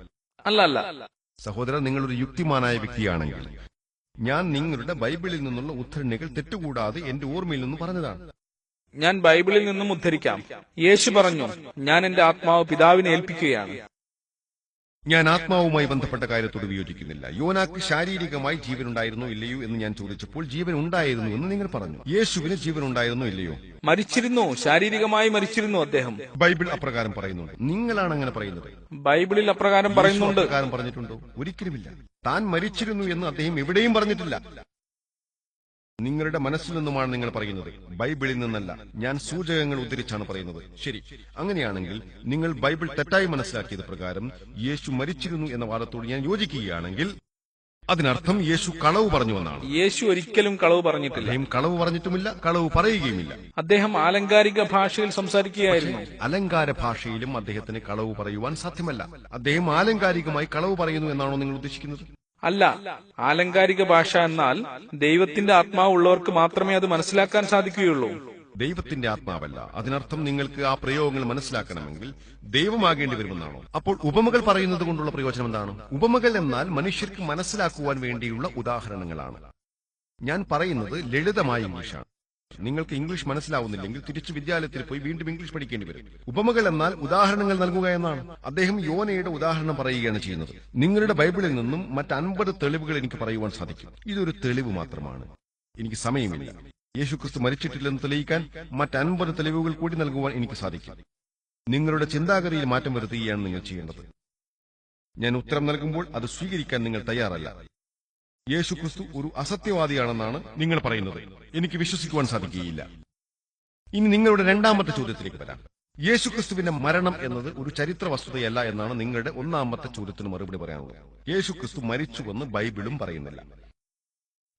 അല്ല അല്ല. സഹോദരൻ നിങ്ങളൊരു യുക്തിമാനായ വ്യക്തിയാണെങ്കിൽ ഞാൻ നിങ്ങളുടെ ബൈബിളിൽ നിന്നുള്ള ഉദ്ധരണികൾ തെറ്റുകൂടാതെ എന്റെ ഓർമ്മയിൽ നിന്ന് പറഞ്ഞതാണ്. ഞാൻ ബൈബിളിൽ നിന്നും ഉദ്ധരിക്കാം. യേശു പറഞ്ഞു ഞാൻ എന്റെ ആത്മാവ് പിതാവിനെ ഏൽപ്പിക്കുകയാണ്. ഞാൻ ആത്മാവുമായി ബന്ധപ്പെട്ട കാര്യത്തോട് വിയോജിക്കുന്നില്ല. യോനാക്ക് ശാരീരികമായി ജീവനുണ്ടായിരുന്നോ ഇല്ലയോ എന്ന് ഞാൻ ചോദിച്ചപ്പോൾ ജീവൻ ഉണ്ടായിരുന്നു എന്ന് നിങ്ങൾ പറഞ്ഞു. യേശുവിന് ജീവൻ ഉണ്ടായിരുന്നോ ഇല്ലയോ? മരിച്ചിരുന്നു? ശാരീരികമായി മരിച്ചിരുന്നു അദ്ദേഹം? ബൈബിൾ അപ്രകാരം പറയുന്നുണ്ട്. നിങ്ങളാണ് അങ്ങനെ പറയുന്നത്. ബൈബിളിൽ അപ്രകാരം പറയുന്നുണ്ട്. അപ്രകാരം പറഞ്ഞിട്ടുണ്ടോ? ഒരിക്കലുമില്ല. താൻ മരിച്ചിരുന്നു എന്ന് അദ്ദേഹം എവിടെയും പറഞ്ഞിട്ടില്ല. നിങ്ങളുടെ മനസ്സിൽ നിന്നുമാണ് നിങ്ങൾ പറയുന്നത്. ബൈബിളിൽ നിന്നല്ല. ഞാൻ സൂചകങ്ങൾ ഉദ്ധരിച്ചാണ് പറയുന്നത്. ശരി. അങ്ങനെയാണെങ്കിൽ നിങ്ങൾ ബൈബിൾ തെറ്റായി മനസ്സിലാക്കിയത് പ്രകാരം യേശു മരിച്ചിരുന്നു എന്ന വാദത്തോട് ഞാൻ യോജിക്കുകയാണെങ്കിൽ അതിനർത്ഥം യേശു കളവ് പറഞ്ഞുവെന്നാണ് യേശു ഒരിക്കലും കളവ് പറഞ്ഞിട്ടില്ല. കളവ് പറഞ്ഞിട്ടുമില്ല കളവ് പറയുകയുമില്ല. അദ്ദേഹം ആലങ്കാരിക ഭാഷയിൽ സംസാരിക്കുകയായിരുന്നു. അലങ്കാര ഭാഷയിലും അദ്ദേഹത്തിന് കളവ് പറയുവാൻ സാധ്യമല്ല. അദ്ദേഹം ആലങ്കാരികമായി കളവ് പറയുന്നു എന്നാണോ നിങ്ങൾ ഉദ്ദേശിക്കുന്നത്? അല്ല ആലങ്കാരിക ഭാഷ എന്നാൽ ദൈവത്തിന്റെ ആത്മാവ് ഉള്ളവർക്ക് മാത്രമേ അത് മനസ്സിലാക്കാൻ സാധിക്കുകയുള്ളൂ. ദൈവത്തിന്റെ ആത്മാവല്ല. അതിനർത്ഥം നിങ്ങൾക്ക് ആ പ്രയോഗങ്ങൾ മനസ്സിലാക്കണമെങ്കിൽ ദൈവമാകേണ്ടി വരുമെന്നാണോ? അപ്പോൾ ഉപമകൾ പറയുന്നത് കൊണ്ടുള്ള പ്രയോജനം എന്താണ്? ഉപമകൾ എന്നാൽ മനുഷ്യർക്ക് മനസ്സിലാക്കുവാൻ വേണ്ടിയുള്ള ഉദാഹരണങ്ങളാണ്. ഞാൻ പറയുന്നത് ലളിതമായ ഇംഗ്ലീഷാണ്. നിങ്ങൾക്ക് ഇംഗ്ലീഷ് മനസ്സിലാവുന്നില്ലെങ്കിൽ തിരിച്ചു വിദ്യാലയത്തിൽ പോയി വീണ്ടും ഇംഗ്ലീഷ് പഠിക്കേണ്ടി വരും. ഉപമകൾ എന്നാൽ ഉദാഹരണങ്ങൾ നൽകുക എന്നാണ്. അദ്ദേഹം യോനയുടെ ഉദാഹരണം പറയുകയാണ് ചെയ്യുന്നത്. നിങ്ങളുടെ ബൈബിളിൽ നിന്നും മറ്റ് അൻപത് തെളിവുകൾ എനിക്ക് പറയുവാൻ സാധിക്കും. ഇതൊരു തെളിവ് മാത്രമാണ്. എനിക്ക് സമയമില്ല. യേശുക്രിസ്തു മരിച്ചിട്ടില്ലെന്ന് തെളിയിക്കാൻ മറ്റ് അൻപത് തെളിവുകൾ കൂടി നൽകുവാൻ എനിക്ക് സാധിക്കും. നിങ്ങളുടെ ചിന്താഗതിയിൽ മാറ്റം വരുത്തുകയാണ് നിങ്ങൾ ചെയ്യേണ്ടത്. ഞാൻ ഉത്തരം നൽകുമ്പോൾ അത് സ്വീകരിക്കാൻ നിങ്ങൾ തയ്യാറല്ല. യേശുക്രിസ്തു ഒരു അസത്യവാദിയാണെന്നാണ് നിങ്ങൾ പറയുന്നത്. എനിക്ക് വിശ്വസിക്കുവാൻ സാധിക്കുകയില്ല. ഇനി നിങ്ങളുടെ രണ്ടാമത്തെ ചോദ്യത്തിലേക്ക് വരാം. യേശുക്രിസ്തുവിന്റെ മരണം എന്നത് ഒരു ചരിത്ര വസ്തുതയല്ല എന്നാണ് നിങ്ങളുടെ ഒന്നാമത്തെ ചോദ്യത്തിന് മറുപടി പറയാനുള്ളത്. യേശുക്രിസ്തു മരിച്ചുവെന്ന് ബൈബിളും പറയുന്നില്ല.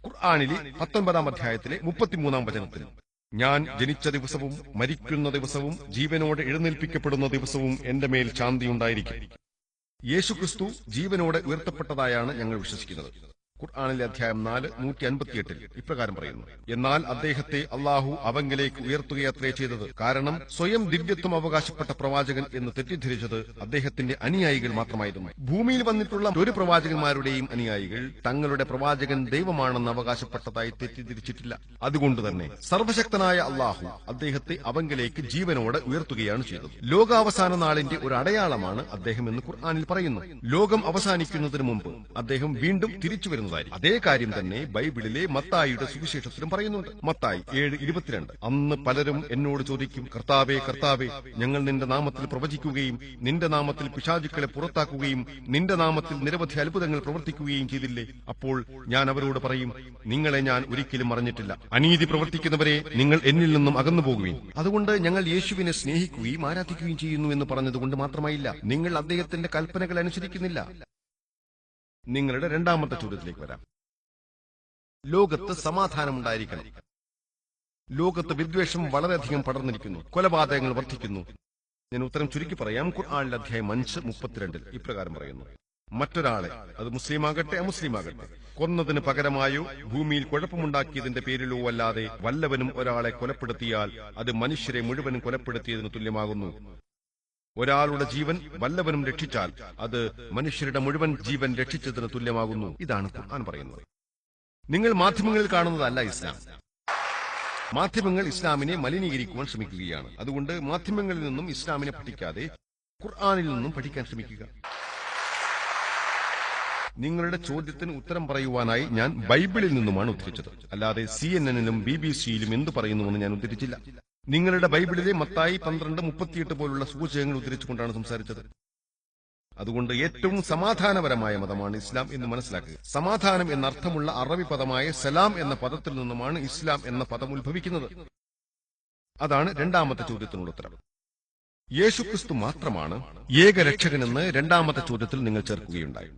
ഖുർആാനിലെ പത്തൊൻപതാം അധ്യായത്തിലെ മുപ്പത്തിമൂന്നാം വചനത്തിൽ ഞാൻ ജനിച്ച ദിവസവും മരിക്കുന്ന ദിവസവും ജീവനോടെ എഴുന്നേൽപ്പിക്കപ്പെടുന്ന ദിവസവും എന്റെ മേൽ ശാന്തിയുണ്ടായിരിക്കും. യേശുക്രിസ്തു ജീവനോടെ ഉയർത്തപ്പെട്ടതായാണ് ഞങ്ങൾ വിശ്വസിക്കുന്നത്. ഖുർആാനിലെ അധ്യായം നാല് നൂറ്റി അൻപത്തിയെട്ടിൽ ഇപ്രകാരം പറയുന്നു. എന്നാൽ അദ്ദേഹത്തെ അള്ളാഹു അവങ്കിലേക്ക് ഉയർത്തുകയത്രേ ചെയ്തത്. കാരണം സ്വയം ദിവ്യത്വം അവകാശപ്പെട്ട പ്രവാചകൻ എന്ന് തെറ്റിദ്ധരിച്ചത് അദ്ദേഹത്തിന്റെ അനുയായികൾ മാത്രമായിരുന്നു. ഭൂമിയിൽ വന്നിട്ടുള്ള ഒരു പ്രവാചകന്മാരുടെയും അനുയായികൾ തങ്ങളുടെ പ്രവാചകൻ ദൈവമാണെന്ന് അവകാശപ്പെട്ടതായി തെറ്റിദ്ധരിച്ചിട്ടില്ല. അതുകൊണ്ട് തന്നെ സർവശക്തനായ അള്ളാഹു അദ്ദേഹത്തെ അവങ്കിലേക്ക് ജീവനോടെ ഉയർത്തുകയാണ് ചെയ്തത്. ലോകാവസാന നാളിന്റെ ഒരു അടയാളമാണ് അദ്ദേഹം എന്ന് ഖുർആാനിൽ പറയുന്നു. ലോകം അവസാനിക്കുന്നതിന് മുമ്പ് അദ്ദേഹം വീണ്ടും തിരിച്ചു വരുന്നതായിരിക്കും അതേ കാര്യം തന്നെ ബൈബിളിലെ മത്തായിയുടെ സുവിശേഷത്തിലും പറയുന്നുണ്ട്. മത്തായി ഏഴ് ഇരുപത്തിരണ്ട്. അന്ന് പലരും എന്നോട് ചോദിക്കും കർത്താവേ കർത്താവേ ഞങ്ങൾ നിന്റെ നാമത്തിൽ പ്രവചിക്കുകയും നിന്റെ നാമത്തിൽ പിശാചുക്കളെ പുറത്താക്കുകയും നിന്റെ നാമത്തിൽ നിരവധി അത്ഭുതങ്ങൾ പ്രവർത്തിക്കുകയും ചെയ്തില്ലേ? അപ്പോൾ ഞാൻ അവരോട് പറയും നിങ്ങളെ ഞാൻ ഒരിക്കലും അറിഞ്ഞിട്ടില്ല അനീതി പ്രവർത്തിക്കുന്നവരെ നിങ്ങൾ എന്നിൽ നിന്നും അകന്നു പോകുകയും അതുകൊണ്ട് ഞങ്ങൾ യേശുവിനെ സ്നേഹിക്കുകയും ആരാധിക്കുകയും ചെയ്യുന്നു എന്ന് പറഞ്ഞതുകൊണ്ട് മാത്രമായില്ല. നിങ്ങൾ അദ്ദേഹത്തിന്റെ കൽപ്പനകൾ അനുസരിക്കുന്നില്ല. നിങ്ങളുടെ രണ്ടാമത്തെ ചോദ്യത്തിലേക്ക് വരാം. ലോകത്ത് സമാധാനമുണ്ടായിരിക്കണം. ലോകത്ത് വിദ്വേഷം വളരെയധികം പടർന്നിരിക്കുന്നു. കൊലപാതകങ്ങൾ വർദ്ധിക്കുന്നു. ഞാൻ ഉത്തരം ചുരുക്കി പറയാം. ഖുർആാനിലെ അധ്യായം അഞ്ച് മുപ്പത്തിരണ്ടിൽ ഇപ്രകാരം പറയുന്നു. മറ്റൊരാളെ അത് മുസ്ലിമാകട്ടെ അമുസ്ലിമാകട്ടെ കൊന്നതിന് പകരമായോ ഭൂമിയിൽ കുഴപ്പമുണ്ടാക്കിയതിന്റെ പേരിലോ അല്ലാതെ വല്ലവനും ഒരാളെ കൊലപ്പെടുത്തിയാൽ അത് മനുഷ്യരെ മുഴുവനും കൊലപ്പെടുത്തിയതിന് തുല്യമാകുന്നു. ഒരാളുടെ ജീവൻ വല്ലവനും രക്ഷിച്ചാൽ അത് മനുഷ്യരുടെ മുഴുവൻ ജീവൻ രക്ഷിച്ചതിന് തുല്യമാകുന്നു. ഇതാണ് ഖുർആൻ പറയുന്നത്. നിങ്ങൾ മാധ്യമങ്ങളിൽ കാണുന്നതല്ല ഇസ്ലാം. മാധ്യമങ്ങൾ ഇസ്ലാമിനെ മലിനീകരിക്കുവാൻ ശ്രമിക്കുകയാണ്. അതുകൊണ്ട് മാധ്യമങ്ങളിൽ നിന്നും ഇസ്ലാമിനെ പഠിക്കാതെ ഖുർആാനിൽ നിന്നും പഠിക്കാൻ ശ്രമിക്കുക. നിങ്ങളുടെ ചോദ്യത്തിന് ഉത്തരം പറയുവാനായി ഞാൻ ബൈബിളിൽ നിന്നുമാണ് ഉദ്ധരിച്ചത്. അല്ലാതെ സി എൻ എന്നിലും ബി ബി സിയിലും എന്ത് പറയുന്നുവെന്ന് ഞാൻ ഉദ്ധരിച്ചില്ല. നിങ്ങളുടെ ബൈബിളിലെ മത്തായി പന്ത്രണ്ട് മുപ്പത്തിയെട്ട് പോലുള്ള സൂചകങ്ങൾ ഉദ്ധരിച്ചുകൊണ്ടാണ് സംസാരിച്ചത്. അതുകൊണ്ട് ഏറ്റവും സമാധാനപരമായ മതമാണ് ഇസ്ലാം എന്ന് മനസ്സിലാക്കുക. സമാധാനം എന്നർത്ഥമുള്ള അറബി പദമായ സലാം എന്ന പദത്തിൽ നിന്നുമാണ് ഇസ്ലാം എന്ന പദം ഉത്ഭവിക്കുന്നത്. അതാണ് രണ്ടാമത്തെ ചോദ്യത്തിനുള്ള ഉത്തരം. യേശുക്രിസ്തു മാത്രമാണ് ഏകരക്ഷകനെന്ന് രണ്ടാമത്തെ ചോദ്യത്തിൽ നിങ്ങൾ ചേർക്കുകയുണ്ടായി.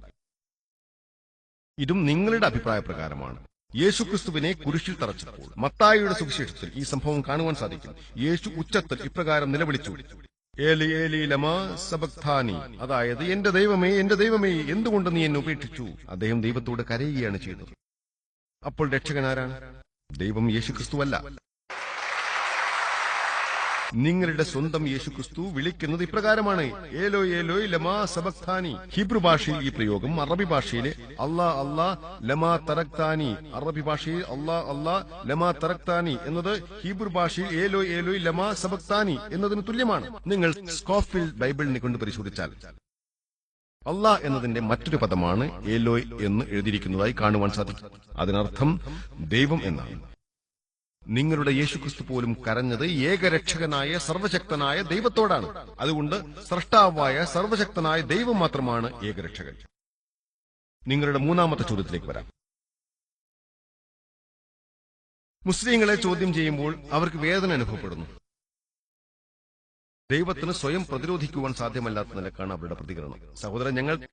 ഇതും നിങ്ങളുടെ അഭിപ്രായ പ്രകാരമാണ് യേശുക്രിസ്തുവിനെ കുരിശിൽ തറച്ചപ്പോൾ മത്തായിയുടെ സുവിശേഷത്തിൽ ഈ സംഭവം കാണുവാൻ സാധിക്കും. യേശു ഉച്ചത്തിൽ ഇപ്രകാരം നിലവിളിച്ചു. ഏലി ഏലി ലമാ സബക്താനി. അതായത് എന്റെ ദൈവമേ എന്റെ ദൈവമേ എന്തുകൊണ്ട് നീ എന്നെ ഉപേക്ഷിച്ചു? അദ്ദേഹം ദൈവത്തോട് കരയുകയാണ് ചെയ്തത്. അപ്പോൾ രക്ഷകനാരാണ്? ദൈവം യേശുക്രിസ്തുവല്ല. നിങ്ങളുടെ സ്വന്തം യേശുക്രിസ്തു വിളിക്കുന്നത് ഇപ്രകാരമാണ്. ഏലോ ഏലോ ലമാ സബക്താനി. ഹിബ്രു ഭാഷയിൽ ഈ പ്രയോഗം അറബി ഭാഷയിലെ അള്ളാ അല്ലാ ലമാ തറക്താനി അറബി ഭാഷയിൽ അള്ളാ അല്ലാ ലമാ തറക്താനി എന്നത് ഹിബ്രു ഭാഷയിൽ ഏലോ ഏലോ ലമാ സബക്താനി എന്നതിന് തുല്യമാണ്. നിങ്ങൾ സ്കോഫിൽ ബൈബിളിനെ കൊണ്ട് പരിശോധിച്ചാൽ അള്ളാ എന്നതിന്റെ മറ്റൊരു പദമാണ് ഏലോയ് എന്ന് എഴുതിയിരിക്കുന്നതായി കാണുവാൻ സാധിക്കും. അതിനർത്ഥം ദൈവം എന്നാണ്. നിങ്ങളുടെ യേശുക്രിസ്തു പോലും കരഞ്ഞത് ഏകരക്ഷകനായ സർവശക്തനായ ദൈവത്തോടാണ്. അതുകൊണ്ട് സൃഷ്ടാവായ സർവശക്തനായ ദൈവം മാത്രമാണ് ഏകരക്ഷകൻ. നിങ്ങളുടെ മൂന്നാമത്തെ ചോദ്യത്തിലേക്ക് വരാം. മുസ്ലിങ്ങളെ ചോദ്യം ചെയ്യുമ്പോൾ അവർക്ക് വേദന അനുഭവപ്പെടുന്നു. ദൈവത്തിന് സ്വയം പ്രതിരോധിക്കുവാൻ സാധ്യമല്ലാത്ത നിലക്കാണ് അവരുടെ പ്രതികരണം. സഹോദരൻ ഞങ്ങൾ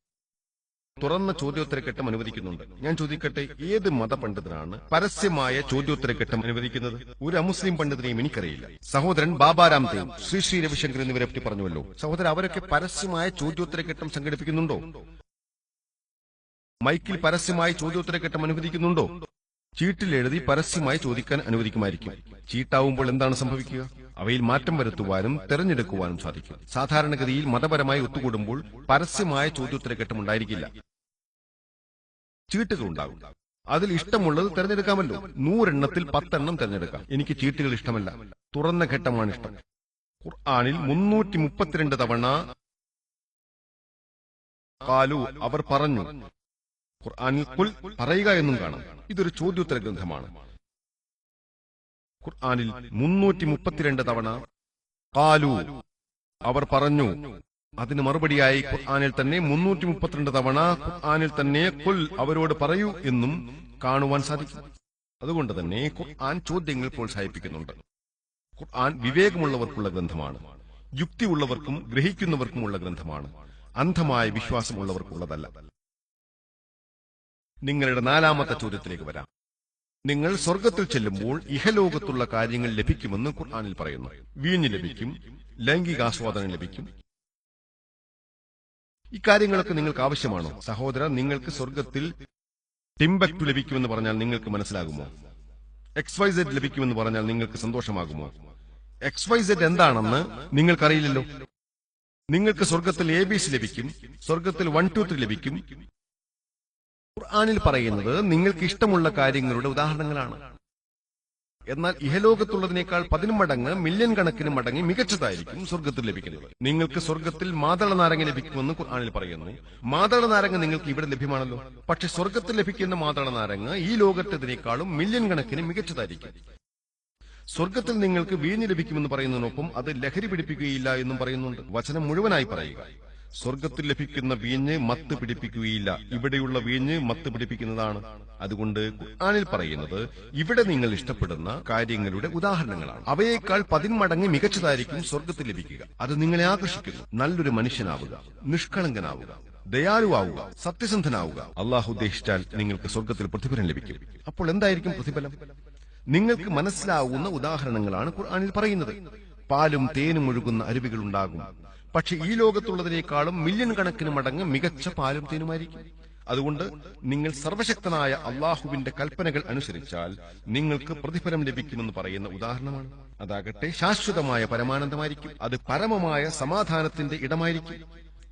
തുറന്ന ചോദ്യോത്തരക്കെട്ടം അനുവദിക്കുന്നുണ്ട്. ഞാൻ ചോദിക്കട്ടെ ഏത് മതപണ്ഡിതനാണ് പരസ്യമായ ചോദ്യോത്തരക്കെട്ടം അനുവദിക്കുന്നത്? ഒരു അമുസ്ലിം പണ്ഡിതനെയും എനിക്കറിയില്ല. സഹോദരൻ ബാബാരാം ദേവ് ശ്രീ ശ്രീ രവിശങ്കർ എന്നിവരെ പറ്റി പറഞ്ഞുവല്ലോ. സഹോദരൻ അവരൊക്കെ പരസ്യമായ ചോദ്യോത്തരക്കെട്ടം സംഘടിപ്പിക്കുന്നുണ്ടോ? മൈക്കിൽ പരസ്യമായി ചോദ്യോത്തരക്കെട്ടം അനുവദിക്കുന്നുണ്ടോ? ചീട്ടിൽ എഴുതി പരസ്യമായി ചോദിക്കാൻ അനുവദിക്കുമായിരിക്കും. ചീട്ടാവുമ്പോൾ എന്താണ് സംഭവിക്കുക? അവയിൽ മാറ്റം വരുത്തുവാനും തെരഞ്ഞെടുക്കുവാനും സാധിക്കും. സാധാരണഗതിയിൽ മതപരമായി ഒത്തുകൂടുമ്പോൾ പരസ്യമായ ചോദ്യോത്തരഘട്ടം ഉണ്ടായിരിക്കില്ല ചീട്ടുകൾ ഉണ്ടാകും അതിൽ ഇഷ്ടമുള്ളത് തെരഞ്ഞെടുക്കാമല്ലോ. നൂറെണ്ണത്തിൽ പത്തെണ്ണം തിരഞ്ഞെടുക്കാം. എനിക്ക് ചീട്ടുകൾ ഇഷ്ടമല്ല. തുറന്ന ഘട്ടമാണ് ഇഷ്ടം. ഖുർആാനിൽ മുന്നൂറ്റി മുപ്പത്തിരണ്ട് തവണ കാലു അവർ പറഞ്ഞു. ഖുർആാനിൽ പറയുക എന്നും കാണാം. ഇതൊരു ചോദ്യോത്തര ഗ്രന്ഥമാണ്. ഖുർആാനിൽ മുന്നൂറ്റി മുപ്പത്തിരണ്ട് തവണ കാലു അവർ പറഞ്ഞു അതിന് മറുപടിയായി ഖുർആാനിൽ തന്നെ മുന്നൂറ്റി മുപ്പത്തിരണ്ട് തവണ ഖുർആാനിൽ തന്നെ കുൽ അവരോട് പറയൂ എന്നും കാണുവാൻ സാധിക്കും. അതുകൊണ്ട് തന്നെ ഖുർആൻ ചോദ്യങ്ങൾ പ്രോത്സാഹിപ്പിക്കുന്നുണ്ട്. ഖുർആൻ വിവേകമുള്ളവർക്കുള്ള ഗ്രന്ഥമാണ് യുക്തിയുള്ളവർക്കും ഗ്രഹിക്കുന്നവർക്കുമുള്ള ഗ്രന്ഥമാണ് അന്ധമായ വിശ്വാസമുള്ളവർക്കുള്ളതല്ല. നിങ്ങളുടെ നാലാമത്തെ ചോദ്യത്തിലേക്ക് വരാം. നിങ്ങൾ സ്വർഗത്തിൽ ചെല്ലുമ്പോൾ ഇഹലോകത്തുള്ള കാര്യങ്ങൾ ലഭിക്കുമെന്ന് ഖുർആാനിൽ പറയുന്നു. വീഞ്ഞ് ലഭിക്കും ലൈംഗികാസ്വാദനം ലഭിക്കും. ഇക്കാര്യങ്ങളൊക്കെ നിങ്ങൾക്ക് ആവശ്യമാണോ? സഹോദര നിങ്ങൾക്ക് സ്വർഗത്തിൽ ടിംബക്ട് ലഭിക്കുമെന്ന് പറഞ്ഞാൽ നിങ്ങൾക്ക് മനസ്സിലാകുമോ? എക്സ് വൈ സെഡ് ലഭിക്കുമെന്ന് പറഞ്ഞാൽ നിങ്ങൾക്ക് സന്തോഷമാകുമോ? എക്സ് വൈ സെഡ് എന്താണെന്ന് നിങ്ങൾക്കറിയില്ലല്ലോ. നിങ്ങൾക്ക് സ്വർഗത്തിൽ എ ബി സി ലഭിക്കും സ്വർഗത്തിൽ വൺ ടു ത്രീ ലഭിക്കും ഖുർആാനിൽ പറയുന്നത് നിങ്ങൾക്ക് ഇഷ്ടമുള്ള കാര്യങ്ങളുടെ ഉദാഹരണങ്ങളാണ്. എന്നാൽ ഇഹലോകത്തുള്ളതിനേക്കാൾ പതിന്മടങ്ങ് മില്യൺ കണക്കിന് മടങ്ങ് മികച്ചതായിരിക്കും സ്വർഗത്തിൽ ലഭിക്കുന്നത്. നിങ്ങൾക്ക് സ്വർഗത്തിൽ മാതള നാരങ്ങ ലഭിക്കുമെന്ന് ഖുർആാനിൽ പറയുന്നു. മാതള നാരങ്ങ നിങ്ങൾക്ക് ഇവിടെ ലഭ്യമാണല്ലോ. പക്ഷെ സ്വർഗത്തിൽ ലഭിക്കുന്ന മാതള നാരങ്ങ ഈ ലോകത്തേതിനേക്കാളും മില്യൺ കണക്കിന് മികച്ചതായിരിക്കും. സ്വർഗത്തിൽ നിങ്ങൾക്ക് വീഞ്ഞ് ലഭിക്കുമെന്ന് പറയുന്നതിനൊപ്പം അത് ലഹരി പിടിപ്പിക്കുകയില്ല എന്നും പറയുന്നുണ്ട്. വചനം മുഴുവനായി പറയുക. സ്വർഗത്തിൽ ലഭിക്കുന്ന വീഞ്ഞ് മത്ത് പിടിപ്പിക്കുകയില്ല. ഇവിടെയുള്ള വീഞ്ഞ് മത്ത് പിടിപ്പിക്കുന്നതാണ്. അതുകൊണ്ട് ഖുർആാനിൽ പറയുന്നത് ഇവിടെ നിങ്ങൾ ഇഷ്ടപ്പെടുന്ന കാര്യങ്ങളുടെ ഉദാഹരണങ്ങളാണ്. അവയേക്കാൾ പതിന്മടങ്ങ് മികച്ചതായിരിക്കും സ്വർഗത്തിൽ ലഭിക്കുക. അത് നിങ്ങളെ ആകർഷിക്കുന്നു. നല്ലൊരു മനുഷ്യനാവുക നിഷ്കളങ്കനാവുക ദയാലുവാവുക സത്യസന്ധനാവുക. അള്ളാഹു ഉദ്ദേശിച്ചാൽ നിങ്ങൾക്ക് സ്വർഗത്തിൽ പ്രതിഫലം ലഭിക്കും. അപ്പോൾ എന്തായിരിക്കും പ്രതിഫലം? നിങ്ങൾക്ക് മനസ്സിലാവുന്ന ഉദാഹരണങ്ങളാണ് ഖുർആാനിൽ പറയുന്നത്. പാലും തേനും ഒഴുകുന്ന അരുവികൾ ഉണ്ടാകും പക്ഷെ ഈ ലോകത്തുള്ളതിനേക്കാളും മില്യൺ കണക്കിന് മടങ്ങ് മികച്ച പാലും തേനുമായിരിക്കും. അതുകൊണ്ട് നിങ്ങൾ സർവശക്തനായ അള്ളാഹുവിന്റെ കൽപ്പനകൾ അനുസരിച്ചാൽ നിങ്ങൾക്ക് പ്രതിഫലം ലഭിക്കുമെന്ന് പറയുന്ന ഉദാഹരണമാണ്. അതാകട്ടെ ശാശ്വതമായ പരമാനന്ദമായിരിക്കും. അത് പരമമായ സമാധാനത്തിന്റെ ഇടമായിരിക്കും.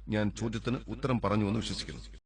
ഞാൻ ചോദ്യത്തിന് ഉത്തരം പറഞ്ഞു എന്ന് വിശ്വസിക്കുന്നു.